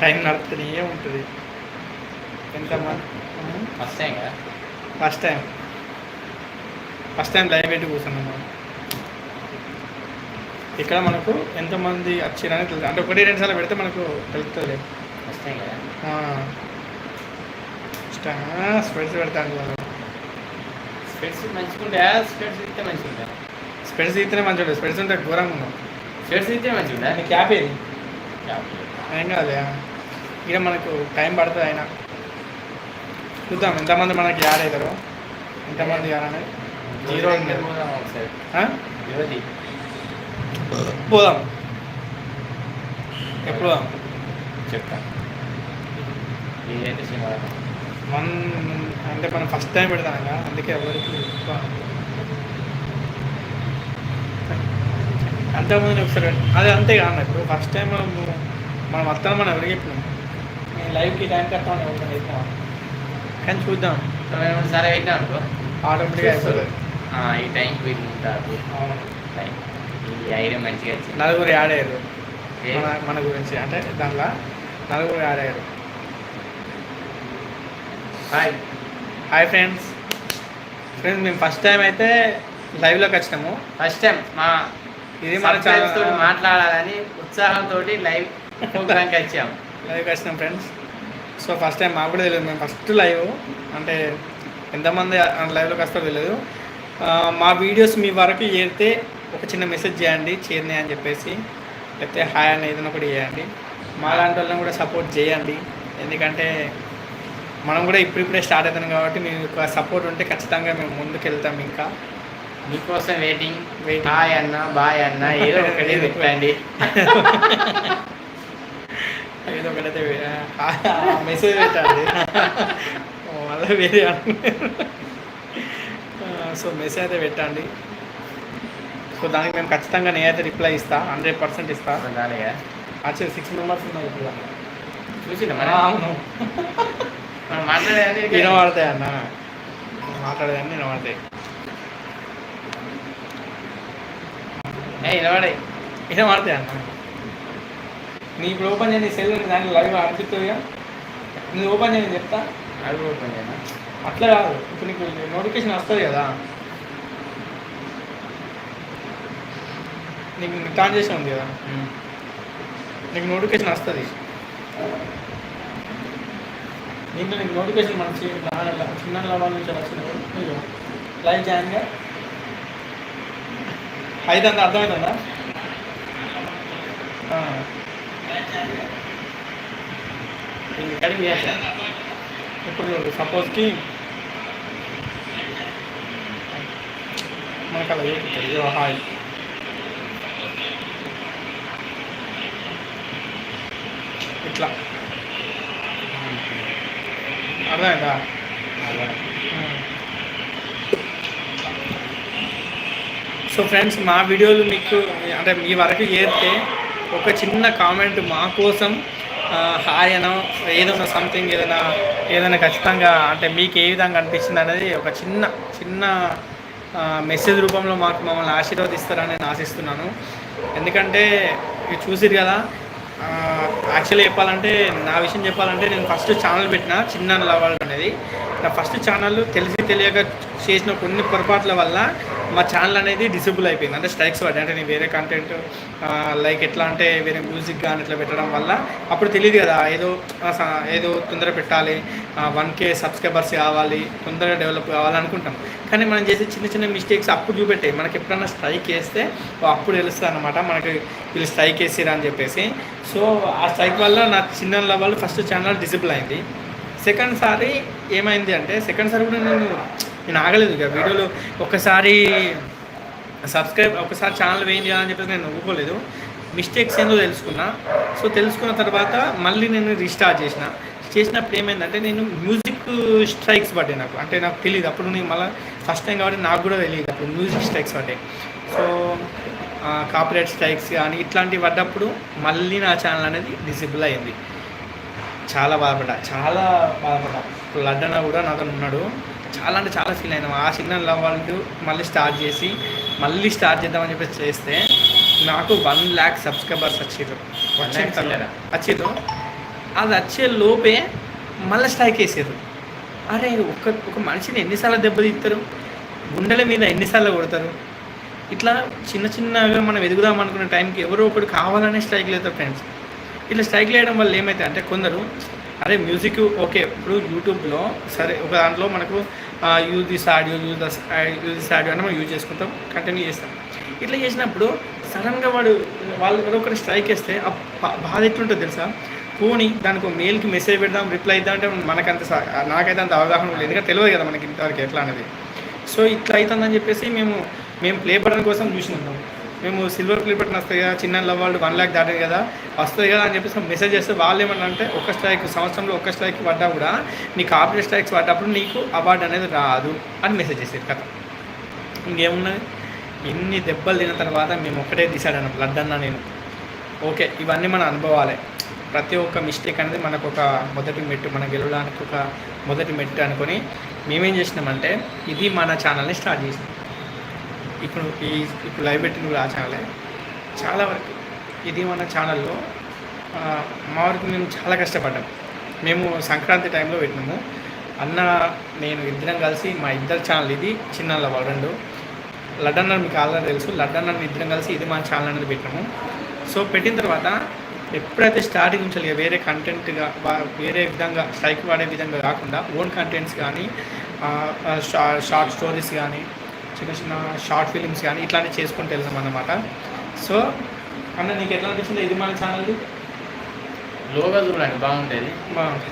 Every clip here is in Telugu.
టైం నడుపుతుంది ఉంటుంది. ఎంత ఫస్ట్ టైం కదా? First time. First time live పెట్టి కూర్చున్నాం మనం. ఇక్కడ మనకు ఎంతమంది వచ్చిరని తెలుసు అంటే ఒకటి రెండు సార్లు పెడితే మనకు తెలుస్తుంది ఫస్ట్ టైం కదా? స్పెడ్స్ పెడతాను వాళ్ళు స్పెట్స్ మంచిగుంటే స్పెట్స్ ఇస్తే మంచిగుంటా స్పెడ్స్ ఇస్తేనే మంచిగా స్పెడ్స్ ఉంటే ఘోరంగా ఉన్నాం స్పెట్స్ ఇస్తే మంచిగుంటా దాని క్యాప్ ఏది? ఏం కాదు ఇక మనకు టైం పడుతుంది అయినా. చూద్దాం ఎంతమంది మనకి యాడ్ అవుతారో. ఎంతమంది యాడ్ అనేది. జీరో. పోదాం ఎప్పుడు పోదాం? చెప్తా. వన్ అంటే మనం ఫస్ట్ టైం పెడతాం కదా అందుకే ఎవరికి అంతకుముందు ఒకసారి అదే అంతే కాదు ఇప్పుడు ఫస్ట్ టైం మనం మనం వస్తాం మనం ఎవరికి చెప్పినాం? నేను లైవ్కి టైం కట్టామని ఎవరికైనా కానీ చూద్దాం. సార్లు పెట్టినా అనుకో? ఆటోమేటిక్గా అయిపోతుంది. ఈ టైంకి వీళ్ళు ఉంటారు. ఈ ఐడియా మంచిగా వచ్చింది. నలుగురు యాడ్ అయ్యారు. ఏ? మన మన గురించి అంటే దాంట్లో నలుగురు యాడ్ అయ్యారు. హాయ్. Hi friends. ఫ్రెండ్స్ మేము ఫస్ట్ టైం అయితే లైవ్లోకి వచ్చినాము. ఫస్ట్ టైం మా ఇది మన subscribers తోటి మాట్లాడాలని ఉత్సాహంతో లైవ్ ప్రోగ్రామ్కి వచ్చాం లైవ్కి వచ్చినాం ఫ్రెండ్స్ సో ఫస్ట్ టైం మాకు కూడా తెలియదు. మేము ఫస్ట్ లైవ్ అంటే ఎంతమంది లైవ్లోకి వస్తారో తెలియదు. మా వీడియోస్ మీ వరకు చేరితే ఒక చిన్న మెసేజ్ చేయండి చేరినాయి అని చెప్పేసి. లేకపోతే హాయ్ అని ఏదైనా ఒకటి చేయండి. మా లాంటి వాళ్ళని కూడా సపోర్ట్ చేయండి. ఎందుకంటే మనం కూడా ఇప్పుడిప్పుడే స్టార్ట్ అవుతాం కాబట్టి మీకు సపోర్ట్ ఉంటే ఖచ్చితంగా మేము ముందుకు వెళ్తాం ఇంకా. మీకోసం వెయిటింగ్ Waiting. హాయ్ అన్న బాయ్ అన్న ఏదో ఒకటి. పెట్టండి. ఏదో ఒకటైతే మెసేజ్ పెట్టండి. మళ్ళీ వేరే సో మెసేజ్ అయితే పెట్టండి. సో దానికి మేము ఖచ్చితంగా నేనైతే రిప్లై ఇస్తా హండ్రెడ్ పర్సెంట్ ఇస్తా. రాలేగా యాక్చువల్ సిక్స్ మెంబర్స్ ఉన్నాయి ఇప్పుడు మనం అవును. మాట్లాడేది వినబడతాయి అన్న. మాట్లాడేదాన్ని వినబడతాయి. ఏ నిలబడే వినబడతాయి అన్న. నీ ఇప్పుడు ఓపెన్ చేయండి సెల్ దాంట్లో లైవ్ అనిపిస్తుందిగా? నువ్వు ఓపెన్ చేయని చెప్తా. అడుగు ఓపెన్ చేయనా అట్లా కాదు. ఇప్పుడు నీకు నోటిఫికేషన్ వస్తుంది కదా. నీకు చేసి ఉంది కదా? నీకు నోటిఫికేషన్ వస్తుంది. దీంట్లో నీకు నోటిఫికేషన్ మంచి చిన్న లెవెల్ నుంచి వచ్చినప్పుడు మీరు లైవ్ జాయిన్గా అయితే అంత అర్థమవుతుందా ఆ. దీన్ని ఇప్పుడు సపోజ్కి మనకు అలా చూపిస్తుంది ఇదిగో హాయ్ ఇట్లా. అర్థమైందా? సో ఫ్రెండ్స్ మా వీడియోలు మీకు అంటే మీ వరకు చేస్తే ఒక చిన్న కామెంట్ మా కోసం ఆ, హాయ్ అనో ఏదైనా సంథింగ్ ఏదైనా ఏదైనా ఖచ్చితంగా అంటే మీకు ఏ విధంగా అనిపించింది అనేది ఒక చిన్న చిన్న మెసేజ్ రూపంలో మాకు మమ్మల్ని ఆశీర్వదిస్తారని నేను ఆశిస్తున్నాను. ఎందుకంటే ఇది చూసిరు కదా యాక్చువల్లీ చెప్పాలంటే నా విషయం చెప్పాలంటే నేను ఫస్ట్ ఛానల్ పెట్టిన చిన్న లవల్ అనేది. నా ఫస్ట్ ఛానల్ తెలిసి తెలియక చేసిన కొన్ని పొరపాట్ల వల్ల మా ఛానల్ అనేది డిసేబుల్ అయిపోయింది. అంటే స్ట్రైక్స్ పడి అంటే నేను వేరే కంటెంట్ లైక్ ఎట్లా అంటే వేరే మ్యూజిక్ కానీ ఇట్లా పెట్టడం వల్ల అప్పుడు తెలియదు కదా. ఏదో స- ఏదో తొందర పెట్టాలి. వన్ కే సబ్స్క్రైబర్స్ కావాలి. తొందరగా డెవలప్ కావాలి అనుకుంటాం కానీ మనం చేసే చిన్న చిన్న మిస్టేక్స్ అప్పుడు చూపెట్టాయి మనకి ఎప్పుడన్నా స్ట్రైక్ వేస్తే ఓ అప్పుడు తెలుస్తుంది అనమాట మనకి వీళ్ళు స్ట్రైక్ వేసారు అని చెప్పేసి. సో ఆ స్ట్రైక్ వల్ల నా చిన్న వాళ్ళు ఫస్ట్ ఛానల్ డిసేబుల్ అయింది. సెకండ్ సారి ఏమైంది అంటే సెకండ్ సారి కూడా నేను నేను ఆగలేదు ఇక. వీడియోలో ఒకసారి సబ్స్క్రైబ్ ఒకసారి ఛానల్ వేయం చేయాలని చెప్పేసి నేను ఒప్పుకోలేదు మిస్టేక్స్ ఏందో తెలుసుకున్నా. సో తెలుసుకున్న తర్వాత మళ్ళీ నేను రీస్టార్ట్ చేసిన. చేసినప్పుడు ఏమైందంటే నేను మ్యూజిక్ స్ట్రైక్స్ పడ్డాయి నాకు. అంటే నాకు తెలియదు అప్పుడు నేను మళ్ళీ ఫస్ట్ టైం కాబట్టి నాకు కూడా తెలియదు అప్పుడు మ్యూజిక్ స్ట్రైక్స్ పడ్డాయి. సో కాపీరైట్ స్ట్రైక్స్ కానీ ఇట్లాంటివి పడ్డప్పుడు మళ్ళీ నా ఛానల్ అనేది డిసేబుల్ అయింది. చాలా బాధపడ్డా. చాలా బాధపడ్డా. ఇప్పుడు కూడా నాతో ఉన్నాడు. చాలా అంటే చాలా ఫీల్ అయినా. ఆ సిగ్నల్ వాళ్ళు మళ్ళీ స్టార్ట్ చేసి మళ్ళీ స్టార్ట్ చేద్దామని చెప్పేసి చేస్తే నాకు వన్ ల్యాక్ సబ్స్క్రైబర్స్ చిల్లర? వచ్చిర్రు అది వచ్చే లోపే మళ్ళీ స్ట్రైక్ వేసారు అరే ఒక ఒక మనిషిని ఎన్నిసార్లు దెబ్బతీస్తారు? గుండెల మీద ఎన్నిసార్లు కొడతారు? ఇట్లా చిన్న చిన్నగా మనం ఎదుగుదాం అనుకునే టైంకి ఎవరో ఒకడు కావాలనే స్ట్రైక్ లేతారు ఫ్రెండ్స్ ఇట్లా స్ట్రైక్ వేయడం వల్ల ఏమైతే అంటే కొందరు అరే మ్యూజిక్ ఓకే ఇప్పుడు యూట్యూబ్లో సరే ఒక దాంట్లో మనకు use this audio use this use this audio అని మనం యూజ్ చేసుకుంటాం కంటిన్యూ చేస్తాం. ఇట్లా చేసినప్పుడు సడన్గా వాడు వాళ్ళు ఎవరో ఒకటి స్ట్రైక్ వేస్తే ఆ బాధ ఎట్లుంటుంది తెలుసా? పోనీ దానికి మెయిల్కి మెసేజ్ పెడదాం రిప్లై ఇద్దాం అంటే మనకంత స- నాకైతే అంత అవగాహన లేదు. ఎందుకంటే తెలియదు కదా మనకి ఇంతవరకు ఎట్లా అనేది. సో ఇట్లా అవుతుందని చెప్పేసి మేము మేము ప్లే బటన్ కోసం చూసినాం. మేము సిల్వర్ ప్లే బటన్ వస్తాయి కదా చిన్న వాళ్ళు వన్ ల్యాక్ దాటారు కదా వస్తుంది కదా అని చెప్పేసి మెసేజ్ చేస్తే వాళ్ళు ఏమన్నా అంటే ఒక స్ట్రైక్ సంవత్సరంలో ఒక స్ట్రైక్ పడ్డా కూడా నీకు ఆపరేట్ స్ట్రైక్స్ పడ్డప్పుడు నీకు అవార్డు అనేది రాదు అని మెసేజ్ చేసేది కథ. ఇంకేమున్నది? ఎన్ని దెబ్బలు తిన్న తర్వాత మేము ఒక్కటే డిసైడ్ ప్లడ్ అన్నా నేను. ఓకే ఇవన్నీ మన అనుభవాలే. ప్రతి ఒక్క మిస్టేక్ అనేది మనకు ఒక మొదటి మెట్టు మన గెలవడానికి ఒక మొదటి మెట్టు అనుకొని మేమేం చేసినామంటే ఇది మన ఛానల్ని స్టార్ట్ చేసినాం. ఇప్పుడు ఈ ఇప్పుడు లైవ్ పెట్టిన కూడా ఆ ఛానలే చాలా వరకు ఇది మన ఛానల్లో మా వరకు మేము చాలా కష్టపడ్డాం. మేము సంక్రాంతి టైంలో పెట్టినాము. అన్న నేను ఇద్దరం కలిసి మా ఇద్దరు ఛానల్ ఇది చిన్న వరండు లడ్డన్ లడ్డన్న మీకు ఆల్రెడీ తెలుసు లడ్డన్న ఇద్దరం కలిసి ఇది మా ఛానల్ అనేది పెట్టినాము. సో పెట్టిన తర్వాత ఎప్పుడైతే స్టార్టింగ్ నుంచి వేరే కంటెంట్గా వేరే విధంగా స్ట్రైక్ వాడే విధంగా కాకుండా ఓన్ కంటెంట్స్ కానీ షార్ట్ స్టోరీస్ కానీ చిన్న చిన్న షార్ట్ ఫిలిమ్స్ కానీ ఇట్లాంటివి చేసుకుంటూ వెళ్తాం అన్నమాట. సో అన్న నీకు ఎట్లా అనిపిస్తుంది ఇది మన ఛానల్ది లోగో చూడండి బాగుంటుంది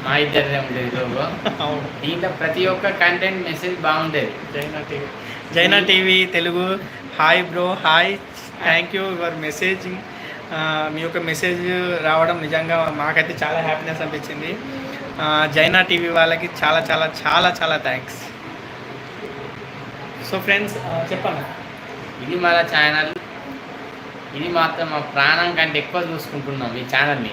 మా ఇద్దరిదే ఉంటుంది లోగో. అవును. దీంట్లో ప్రతి ఒక్క కంటెంట్ మెసేజ్ బాగుంటుంది Jaina TV. Jaina TV Telugu. Hi bro hi thank you your messaging మీ యొక్క మెసేజ్ రావడం నిజంగా మాకైతే చాలా హ్యాపీనెస్ అనిపించింది. జైనా టీవీ వాళ్ళకి చాలా చాలా చాలా చాలా థ్యాంక్స్ సో ఫ్రెండ్స్ చెప్పండి. ఇది మన ఛానల్ ఇది మాత్రం మా ప్రాణం కంటే ఎక్కువ చూసుకుంటున్నాం ఈ ఛానల్ని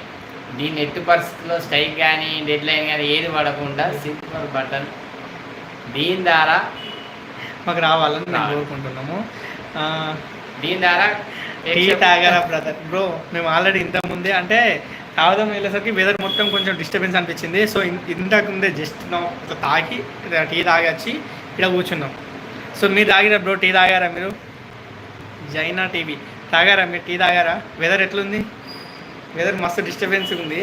దీన్ని ఎట్టి పరిస్థితుల్లో స్ట్రైక్ కానీ డెడ్ లైన్ కానీ ఏది పడకుండా సింపుల్ బటన్ దీని ద్వారా మాకు రావాలని మేము. కోరుకుంటున్నాము. దీని ద్వారా టీ తాగారా బ్రదర్ బ్రో మేము ఆల్రెడీ ఇంత ముందే అంటే తాగుదాం వెళ్ళేసరికి వెదర్ మొత్తం కొంచెం డిస్టర్బెన్స్ అనిపించింది. సో ఇంతకు ముందే జస్ట్ తాగి టీ తాగొచ్చి ఇక్కడ కూర్చున్నాం. సో మీరు తాగిరా బ్రో? టీ తాగారా మీరు? జైనా టీవీ తాగారా మీరు? టీ తాగారా? వెదర్ ఎట్లుంది? వెదర్ మస్తు డిస్టర్బెన్స్ ఉంది.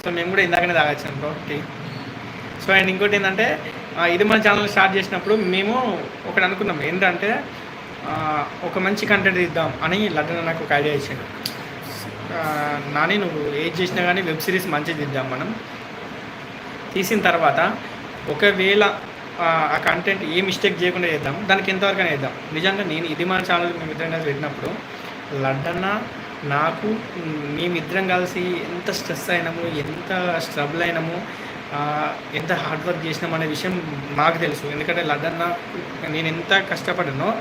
సో మేము కూడా ఇందాకనే తాగొచ్చాం బ్రో టీ. సో అండ్ ఇంకోటి ఏంటంటే ఇది మన ఛానల్ స్టార్ట్ చేసినప్పుడు మేము ఒకటి అనుకున్నాం. ఏంటంటే ఒక మంచి కంటెంట్ ఇద్దాం అని లడ్డన్ నాకు ఒక ఐడియా ఇచ్చాడు నాని నువ్వు ఏది చేసినా కానీ వెబ్ సిరీస్ మంచిది ఇద్దాం మనం. తీసిన తర్వాత ఒకవేళ ఆ, కంటెంట్ ఏ మిస్టేక్ చేయకుండా చేద్దాం. దానికి ఎంతవరకు అయినా చేద్దాం. నిజంగా నేను ఇది మన ఛానల్ మేమిద్దరం కలిసి పెట్టినప్పుడు లడ్డన్న నాకు మేమిద్దరం కలిసి ఎంత స్ట్రెస్ అయినాము ఎంత స్ట్రబుల్ అయినాము ఎంత హార్డ్ వర్క్ చేసినాం అనే విషయం నాకు తెలుసు. ఎందుకంటే లడ్డన్న నేను ఎంత కష్టపడ్డానో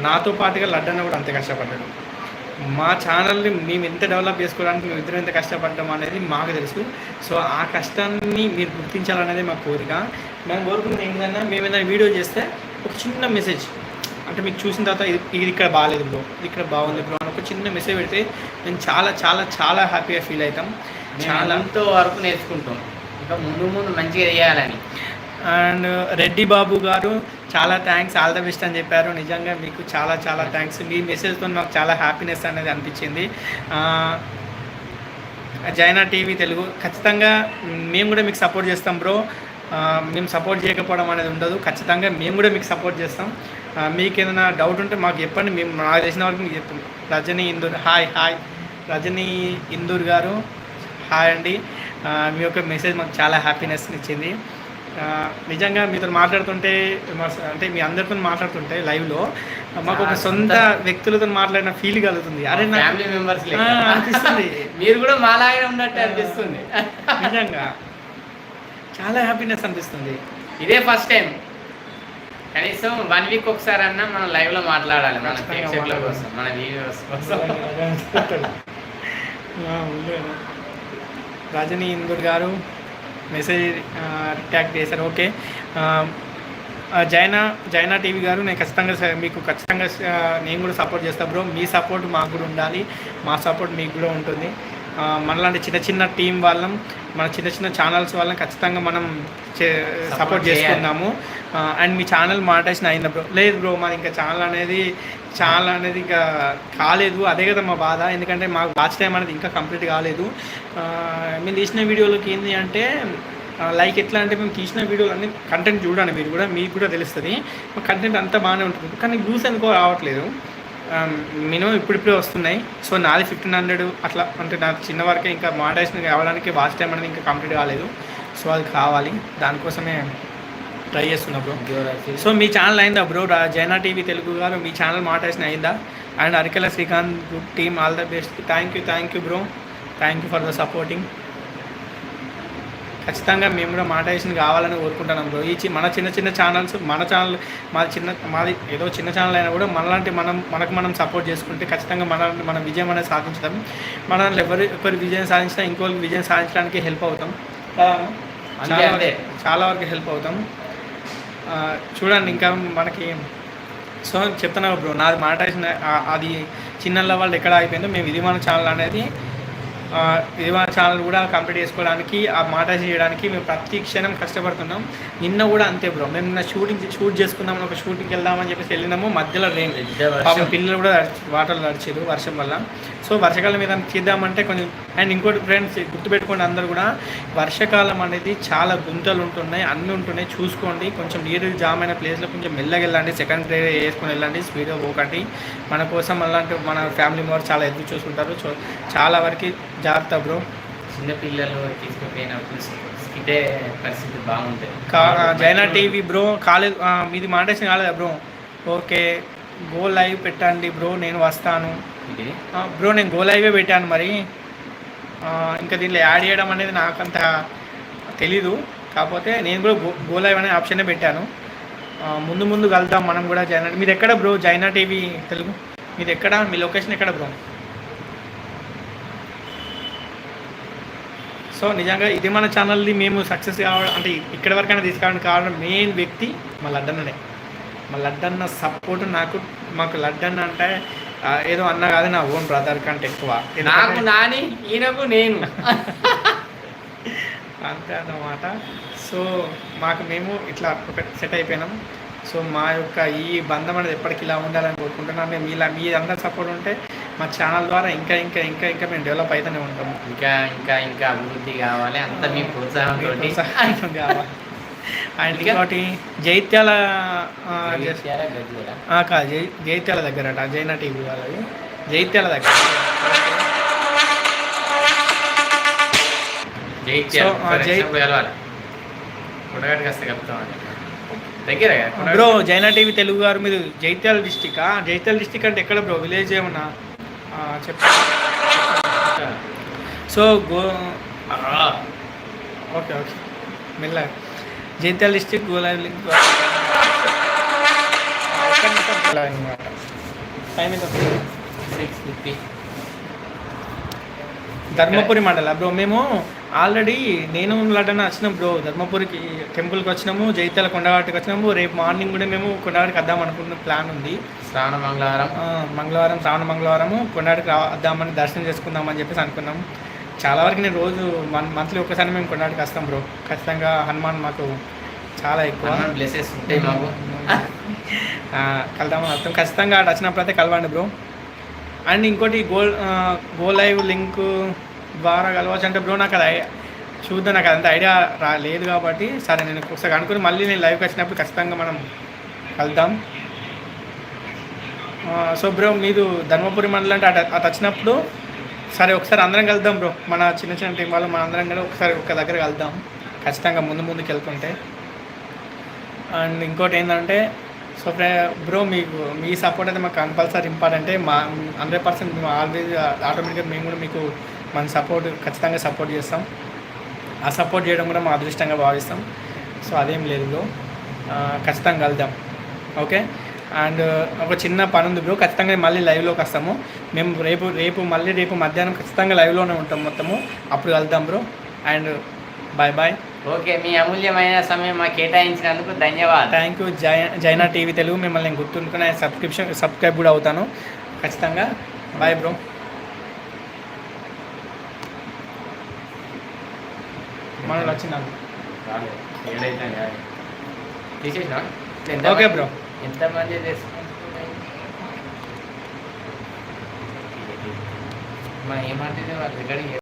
నాతో పాటుగా లడ్డన్న కూడా అంతే కష్టపడ్డాడు. మా ఛానల్ని మేము ఎంత డెవలప్ చేసుకోవడానికి మేము ఇద్దరం ఎంత కష్టపడ్డాం అనేది మాకు తెలుసు. సో ఆ కష్టాన్ని మీరు గుర్తించాలనేది మా కోరిక. మేము కోరుకున్నది ఏంటన్నా మేము ఏదైనా వీడియో చేస్తే ఒక చిన్న మెసేజ్ అంటే మీకు చూసిన తర్వాత ఇది ఇది ఇక్కడ బాగాలేదు బ్రో ఇది ఇక్కడ బాగుంది బ్రో అని ఒక చిన్న మెసేజ్ పెడితే మేము చాలా చాలా చాలా హ్యాపీగా ఫీల్ అవుతాం. చాలా చాలా ఎంతో వరకు నేర్చుకుంటాం. ఇంకా ముందు ముందు మంచిగా చేయాలని. అండ్ రెడ్డి బాబు గారు చాలా థ్యాంక్స్ ఆల్ ద బెస్ట్ అని చెప్పారు. నిజంగా మీకు చాలా చాలా థ్యాంక్స్. మీ మెసేజ్తో నాకు చాలా హ్యాపీనెస్ అనేది అనిపించింది. జైనా టీవీ తెలుగు ఖచ్చితంగా మేము కూడా మీకు సపోర్ట్ చేస్తాం బ్రో. మేము సపోర్ట్ చేయకపోవడం అనేది ఉండదు. ఖచ్చితంగా మేము కూడా మీకు సపోర్ట్ చేస్తాం. మీకు ఏదైనా డౌట్ ఉంటే మాకు చెప్పండి. మేము నాకు తెలిసిన వరకు మీకు చెప్పండి Rajani Indur hi hi. Rajani Indur garu hi అండి. మీ యొక్క మెసేజ్ మాకు చాలా హ్యాపీనెస్ని ఇచ్చింది. నిజంగా మీతో మాట్లాడుతుంటే అంటే మీ అందరితో మాట్లాడుతుంటే లైవ్లో మాకు ఒక సొంత వ్యక్తులతో మాట్లాడిన ఫీల్ కలుగుతుంది. అరే ఫ్యామిలీ మెంబర్స్ అనిపిస్తుంది. మీరు కూడా మాలాగే ఉన్నట్టు అనిపిస్తుంది. నిజంగా. చాలా హ్యాపీనెస్ అనిపిస్తుంది. ఇదే ఫస్ట్ టైం. కనీసం వన్ వీక్ ఒకసారి అన్నా మనం లైవ్లో మాట్లాడాలి మన ప్రేక్షకుల. కోసం మన వ్యూవర్స్ కోసం. రజనీ ఇందూర్ గారు మెసేజ్ ట్యాగ్ చేశారు. ఓకే. జైనా జైనా టీవీ గారు నేను ఖచ్చితంగా మీకు ఖచ్చితంగా నేను కూడా సపోర్ట్ చేస్తాను బ్రో. మీ సపోర్ట్ మాకు కూడా ఉండాలి. మా సపోర్ట్ మీకు కూడా ఉంటుంది. మనలాంటి చిన్న చిన్న టీం వాళ్ళం మన చిన్న చిన్న ఛానల్స్ వాళ్ళని ఖచ్చితంగా మనం సపోర్ట్ చేసుకున్నాము అండ్ మీ ఛానల్ మాటేసిన అయిందా బ్రో? లేదు బ్రో మాది ఇంకా ఛానల్ అనేది ఛానల్ అనేది ఇంకా కాలేదు. అదే కదా మా బాధ. ఎందుకంటే మాకు వాచ్ టైం అనేది ఇంకా కంప్లీట్ కాలేదు. మేము తీసిన వీడియోలకి ఏంటి అంటే లైక్ ఎట్లా అంటే మేము తీసిన వీడియోలు అన్ని కంటెంట్ చూడండి మీరు కూడా మీకు కూడా తెలుస్తుంది. కంటెంట్ అంతా బాగానే ఉంటుంది. కానీ వ్యూస్ అనుకో రావట్లేదు. మినిమం ఇప్పుడిప్పుడే వస్తున్నాయి. సో నాది ఫిఫ్టీన్ హండ్రెడ్ అట్లా అంటే నాకు చిన్న వరకే ఇంకా మానిటైజేషన్ కావడానికి వాచ్ టైం అనేది ఇంకా కంప్లీట్ కాలేదు. సో అది కావాలి. దానికోసమే ట్రై చేస్తున్నా బ్రో సో మీ ఛానల్ అయిందా బ్రో రా- జైనా టీవీ తెలుగు గారు మీ ఛానల్ మాటేసిన అయిందా? And Arikela Srikanth good team all the best thank you thank you bro thank you for the supporting ఖచ్చితంగా మేము కూడా మాటేషన్ కావాలని కోరుకుంటున్నాం బ్రో ఈ చి- మన చిన్న చిన్న ఛానల్స్ మన ఛానల్ మాది చిన్న మాది ఏదో చిన్న ఛానల్ అయినా కూడా మనలాంటి మనం మనకు మనం సపోర్ట్ చేసుకుంటే ఖచ్చితంగా మన మన విజయం అనేది సాధించుతాం. మన ఎవరి ఒకరి విజయం సాధించినా ఇంకోరికి విజయం సాధించడానికి హెల్ప్ అవుతాం. చాలా వరకు హెల్ప్ అవుతాం. చూడండి ఇంకా మనకి సో చెప్తున్నావు బ్రో నాది మాటేసిన అది చిన్నల వాళ్ళు ఎక్కడ అయిపోయిందో మేము ఇది మన ఛానల్ అనేది మన ఛానల్ కూడా కంప్లీట్ చేసుకోవడానికి ఆ మాట చేయడానికి మేము ప్రతి క్షణం కష్టపడుతున్నాం. నిన్న కూడా అంతే బ్రో. మేము నిన్న షూటింగ్ షూట్ చేసుకుందాం ఒక షూటింగ్కి వెళ్దామని చెప్పేసి వెళ్ళినాము. మధ్యలో రెయిన్ వర్షం. పాపం పిల్లలు కూడా వాటర్ నడిచారు వర్షం వల్ల. సో వర్షాకాలం మీద తీద్దామంటే కొంచెం అండ్ ఇంకోటి ఫ్రెండ్స్ గుర్తుపెట్టుకోండి అందరు కూడా వర్షాకాలం అనేది చాలా గుంతలు ఉంటున్నాయి అన్నీ ఉంటున్నాయి. చూసుకోండి. కొంచెం నీరు జామ్ అయిన ప్లేస్లో కొంచెం మెల్లగా వెళ్ళండి. సెకండ్ గ్రేడ్ వేసుకొని వెళ్ళండి. స్పీడ్గా పోకండి. మన కోసం అలాంటి మన ఫ్యామిలీ మెంబర్ చాలా ఎదురు చూసుకుంటారు. చాలా వరకు జాగ్రత్త బ్రో. చిన్న పిల్లలు తీసుకుపోయినప్పుడు స్కిటే పరిస్థితి బాగుంటుంది జైనా టీవీ బ్రో కాలేదు మీది మాటేషన్ కాలేదా బ్రో? ఓకే గో లైవ్ పెట్టండి బ్రో నేను వస్తాను. బ్రో నేను గో లైవే పెట్టాను మరి. ఇంకా దీంట్లో యాడ్ చేయడం అనేది నాకంత తెలీదు. కాకపోతే నేను కూడా గో గో లైవ్ అనే ఆప్షనే పెట్టాను. ముందు ముందు కలుద్దాం మనం కూడా జైనా. మీది ఎక్కడ బ్రో? జైనా టీవీ తెలుగు? మీది ఎక్కడ? మీ లొకేషన్ ఎక్కడ బ్రో? సో నిజంగా ఇది మన ఛానల్ది మేము సక్సెస్ కావడం అంటే ఇక్కడి వరకైనా తీసుకురావడానికి కారణం మెయిన్ వ్యక్తి మా లడ్డన్ననే. మా లడ్డన్న సపోర్ట్ నాకు మాకు లడ్డన్న అంటే ఏదో అన్న కాదు నా ఓన్ బ్రదర్ కంటే ఎక్కువ. నాకు నాని ఈయనకు నేను. అంతే అన్నమాట. సో మాకు మేము ఇట్లా సెట్ అయిపోయినాం. సో మా యొక్క ఈ బంధం అనేది ఎప్పటికి ఇలా ఉండాలని కోరుకుంటున్నాను. మేము ఇలా మీ అందరి సపోర్ట్ ఉంటే మా ఛానల్ ద్వారా ఇంకా ఇంకా ఇంకా ఇంకా మేము డెవలప్ అవుతూనే ఉంటాము ఇంకా ఇంకా ఇంకా అభివృద్ధి కావాలి. అంత మీ ప్రోత్సాహం కావాలి. అండ్ ఇంకోటి జైత్యాల కాదు జై జైత్యాల దగ్గర అట జైనా టీవీ వాళ్ళది. జైత్యాల దగ్గర. జైత్యాల. జై- కలవాలి కొడగట్టుకు వస్తే కలుపుతామని దగ్గర కదా, కొడగట్టు. బ్రో జైనా టీవీ తెలుగు గారు మీరు జైత్యాల డిస్టిక్ జైత్యాల డిస్టిక్ అంటే ఎక్కడ బ్రో? విలేజ్ ఏమన్నా? ఆ, చెప్పండి. So go okay okay. మెల్ల. జైత్యాల డిస్టిక్ ఫిఫ్టీ ధర్మపురి మండల. బ్రో మేము ఆల్రెడీ నేను లడ్డన వచ్చినాం బ్రో ధర్మపురికి టెంపుల్కి వచ్చినాము జైత్యాల కొండవాటికి వచ్చినాము. రేపు మార్నింగ్ కూడా మేము కొండవాటికి వద్దాం అనుకున్న ప్లాన్ ఉంది. శ్రావణ మంగళవారం. మంగళవారం శ్రావణ మంగళవారము కొండవాటికి రా వద్దామని దర్శనం చేసుకుందామని చెప్పేసి అనుకున్నాం. చాలా వరకు నేను రోజు మన్ మంత్లీ ఒకసారి మేము కొండవాటికి వస్తాం బ్రో. ఖచ్చితంగా హనుమాన్ మాకు చాలా ఎక్కువ. బ్లెసెస్ ఉంటాయి మాకు. కలుద్దామని అర్థం. ఖచ్చితంగా అటు వచ్చినప్పుడు అయితే కలవండి బ్రో. అండ్ ఇంకోటి గోల్ గో లైవ్ లింక్ ద్వారా కలవచ్చు అంటే బ్రో నాకు అది ఐ- చూద్దాం నాకు అంత ఐడియా రా లేదు కాబట్టి సరే నేను ఒకసారి అనుకుని మళ్ళీ నేను లైవ్కి వచ్చినప్పుడు ఖచ్చితంగా మనం కలుద్దాం. సో బ్రో మీరు ధర్మపురి మండలం అంటే అటు అటు వచ్చినప్పుడు సరే ఒకసారి అందరం కలుద్దాం బ్రో. మన చిన్న చిన్న టీం వాళ్ళు మన అందరం కూడా ఒకసారి ఒక దగ్గర కలుద్దాం. ఖచ్చితంగా ముందు ముందుకు వెళ్తుంటే. అండ్ ఇంకోటి ఏంటంటే సో బ్రో మీకు మీ సపోర్ట్ అయితే మాకు కంపల్సరీ ఇంపార్టెంటే మా హండ్రెడ్ పర్సెంట్ మేము ఆల్వేజ్ ఆటోమేటిక్గా మేము కూడా మీకు మన సపోర్ట్ ఖచ్చితంగా సపోర్ట్ చేస్తాం. ఆ సపోర్ట్ చేయడం కూడా మా అదృష్టంగా భావిస్తాం. సో అదేం లేదు బ్రో. ఖచ్చితంగా కలుద్దాం. ఓకే? అండ్ ఒక చిన్న పని ఉంది బ్రో. ఖచ్చితంగా మళ్ళీ లైవ్లోకి వస్తాము. మేము రేపు రేపు మళ్ళీ రేపు మధ్యాహ్నం ఖచ్చితంగా లైవ్లోనే ఉంటాం మొత్తము. అప్పుడు కలుద్దాం bro. And bye bye okay. మీ అమూల్యమైన సమయం మాకు కేటాయించినందుకు ధన్యవాదాలు. Thank you. Jai Jaina TV Telugu మిమ్మల్ని నేను గుర్తుంటుకుని సబ్స్క్రిప్షన్ సబ్స్క్రైబ్ కూడా అవుతాను. ఖచ్చితంగా. Bye bro. మనలో వచ్చిందని రాలేదు ఏడైతే తీసేసినా? Okay bro. ఎంతమంది తీసుకుంటున్నాయి? మా ఏమంటే వాళ్ళు రికార్డింగ్